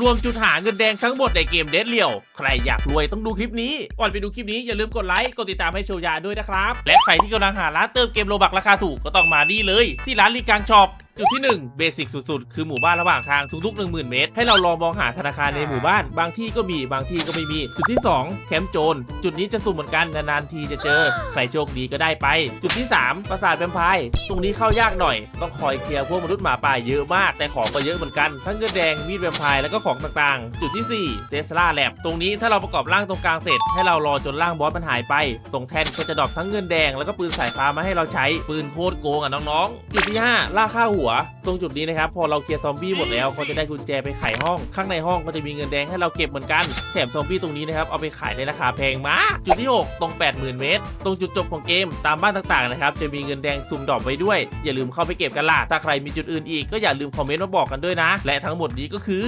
รวมจุดหาเงินแดงทั้งหมดในเกมเดดเลียว ใครอยากรวยต้องดูคลิปนี้ ก่อนไปดูคลิปนี้อย่าลืมกดไลค์ กดติดตามให้โชยาด้วยนะครับ และใครที่กำลังหาร้านเติมเกมโลบักราคาถูกก็ต้องมาดีเลย ที่ร้านลีกังช็อปจุดที่ 1 เบสิกสุดๆ คือหมู่บ้านระหว่างทางทุกๆ 10,000 เมตร ให้เราลองมองหาธนาคารในหมู่บ้าน บางที่ก็มีบางที่ก็ไม่มี จุดที่ 2 แคมป์โจร จุดนี้จะสุ่มเหมือนกัน นานๆทีจะเจอใครโชคดีก็ได้ไป จุดที่ 3 ปราสาทแวมไพร์ตรงนี้เข้ายากหน่อย ต้องคอยเคลียร์พวกมนุษย์หมาป่าเยอะมาก แต่ของก็เยอะเหมือนกัน ทั้งเงินแดงมีดแวมไพร์แล้วก็ของต่างๆ จุดที่4เทสลาแลบตรงนี้ถ้าเราประกอบร่างตรงกลางเสร็จ ให้เรารอจนร่างบอสมันหายไป ตรงแท่นก็จะดรอปทั้งเงินแดงแล้วก็ปืนสายฟ้ามาให้เราใช้ปืนโคตรโกงอะน้องๆ จุดที่ 5 ล่าค่าหัว ตรงจุดนี้นะครับพอเราเคลียร์ซอมบี้หมดแล้วก็จะได้กุญแจไปไขห้อง ข้างในห้องก็จะมีเงินแดงให้เราเก็บเหมือนกันแถมซอมบี้ตรงนี้นะครับเอาไปขายในราคาแพงมากจุดที่ 6 ตรง 80,000 เมตร ตรงจุดจบของเกมตามบ้านต่างๆนะครับจะมีเงินแดงซุ่มดรอปไว้ด้วย อย่าลืมเข้าไปเก็บกันล่ะถ้าใครมีจุดอื่นอีกก็อย่าลืมคอมเมนต์มาบอกกันด้วยนะ และทั้งหมดนี้ก็คือ